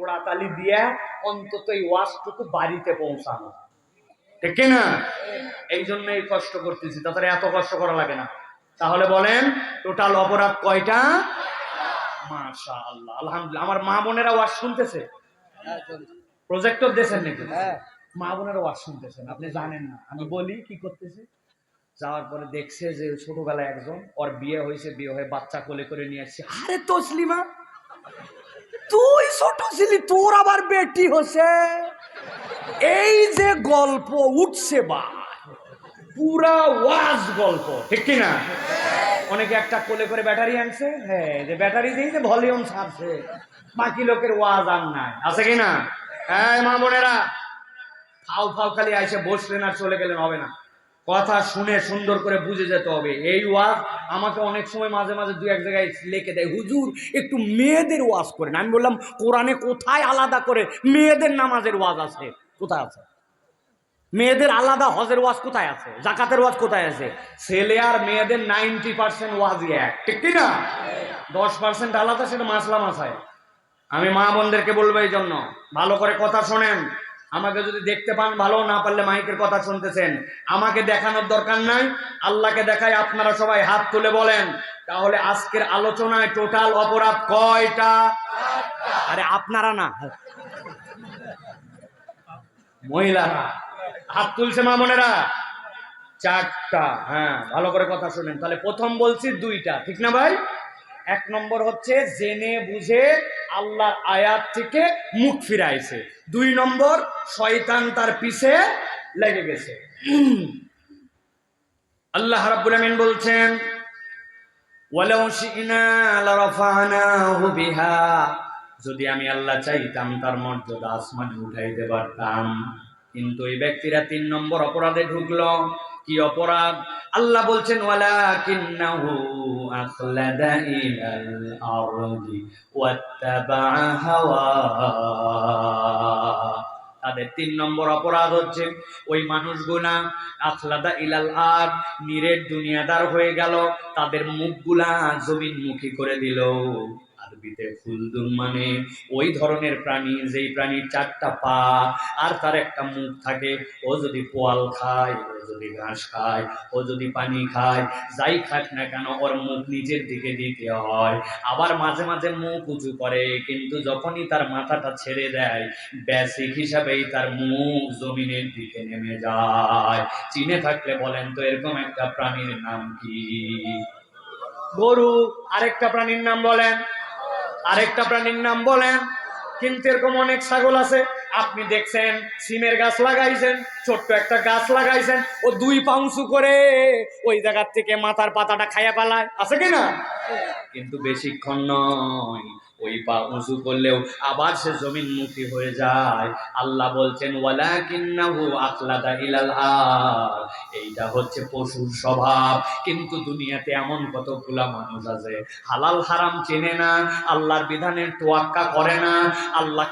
জোড়াতালি দিয়ে অন্তত এই ওয়াজটুকু বাড়িতে পৌঁছানো। ঠিক কি না এই জন্য এই কষ্ট করতেছি তাছাড়া এত কষ্ট করা লাগে না। তাহলে বলেন টোটাল অপরাধ কয়টা? মাশা আল্লাহ আলহামদুলিল্লাহ। আমার মা বোনেরা ওয়াজ শুনতেছে? প্রজেক্টর দেশেন নাকি? মা বোনেরা ওয়াজ শুনতেছেন আপনি জানেন না। আমি বলি কি করতেছে? যাওয়ার পরে দেখছে যে ছোটবেলায় একজন ওর বিয়ে হয়েছে বিয়ে হয়ে বাচ্চা কোলে করে নিয়ে আসছে। আরে তসলিমা! তুই ছোট ছিলি, তোর আবার বেটি হচ্ছে এই যে গল্প উঠছে বা, পুরা ওয়াজ গল্প, ঠিক কি না অনেকে একটা কোলে করে ব্যাটারি আনছে হ্যাঁ যে ব্যাটারি দিয়ে যে ভলিউম ছাড়ছে, বাকি লোকের ওয়াজ আর নাই। আছে কি না হ্যাঁ মা বোনেরা, ফাউ ফাউ খালি আইসে বসলেন আর চলে গেলেন, হবে না। কথা শুনে সুন্দর করে বুঝে যেতে হবে, এই ওয়াজ আমাকে অনেক সময় মাঝে মাঝে দু এক জায়গায় লিখে দেয়, হুজুর, একটু মেয়েদের ওয়াজ করেন। আমি বললাম, কোরআনে কোথায় আলাদা করে মেয়েদের নামাজের ওয়াজ আছে? কোথায় আছে? মেয়েদের আলাদা হজের ওয়াজ কোথায় আছে? জাকাতের ওয়াজ কোথায় আছে? ছেলে আর মেয়েদের নাইনটি পার্সেন্ট ওয়াজই এক। ঠিক না? দশ পার্সেন্ট আলাদা, সেটা মাসলা মাসায়। আমি মা বোনদেরকে বলব এই জন্য ভালো করে কথা শোনেন। আমাকে যদি দেখতে পান ভালো, না পারলে মাইকের কথা শুনতেছেন। আমাকে দেখানোর দরকার নাই। আল্লাহকে দেখায় আপনারা সবাই হাত তুলে বলেন। তাহলে আজকের আলোচনায় টোটাল অপরাধ কয়টা? আরে আপনারা না। মহিলারা হাত তুলছে মা বোনেরা? চারটা। হ্যাঁ ভালো করে কথা শুনেন। তাহলে প্রথম বলছি দুইটা। ঠিক না ভাই? এক নম্বর হচ্ছে জেনে বুঝে আল্লাহর আয়াত থেকে মুখ ফিরাইছে। দুই নম্বর, শয়তান তার পিছে লেগে গেছে। আল্লাহ রাব্বুল আমিন বলছেন, ওয়ালাউ শি'না লারাফা'নাহু বিহা। যদি আমি আল্লাহ চাইতাম, তার মর্যাদা আসমানে উঠাইতে পারতাম। কিন্তু এই ব্যক্তিরা তিন নম্বর অপরাধে ঢুকলো। কি অপরাধ? আল্লাহ বলছেন, ওয়ালাকিন্নাহু হাওয়া। তাদের তিন নম্বর অপরাধ হচ্ছে, ওই মানুষগুলা আখলাদা ইলাল আর নিরের দুনিয়াদার হয়ে গেল, তাদের মুখগুলা জমিনমুখী করে দিল। আরবিতে ফুলদুন মানে ওই ধরনের প্রাণী, যেই প্রাণীর চারটা পা আর তার একটা মুখ থাকে। ও যদি পোয়াল খায়, ও যদি ঘাস খায়, ও যদি পানি খায়, যাই খাক না কেন, ওর মুখ নিচের দিকে দিতে হয়। আবার মাঝে মাঝে মুখ উঁচু করে, কিন্তু যখনই তার মাথাটা ছেড়ে দেয়, বেসিক হিসাবেই তার মুখ জমিনের দিকে নেমে যায়। চিনে থাকলে বলেন তো, এরকম একটা প্রাণীর নাম কি? গরু, আরেকটা প্রাণীর নাম বলেন। আরেকটা প্রাণীর নাম বলেন। কিন্তু এরকম অনেক ছাগল আছে। আপনি দেখছেন, সিমের গাছ লাগাইছেন, ছোট্ট একটা গাছ লাগাইছেন, ও দুই পাউন্সু করে ওই জায়গার থেকে মাথার পাতাটা খাইয়া পালায়। আছে কি না? কিন্তু বেশিক্ষণ নয়, ওই পা উঁচু করলেও আবার সে জমিনমুখী হয়ে যায়। আল্লাহ বলছেন, ওয়ালাকিন্নাহু আখলাদা ইলাল আর এইটা হচ্ছে পশুর স্বভাব। কিন্তু দুনিয়াতে এমন কতগুলা মানুষ আছে, হালাল হারাম চেনে না, আল্লাহর বিধানের তোয়াক্কা করে না, আল্লাহকে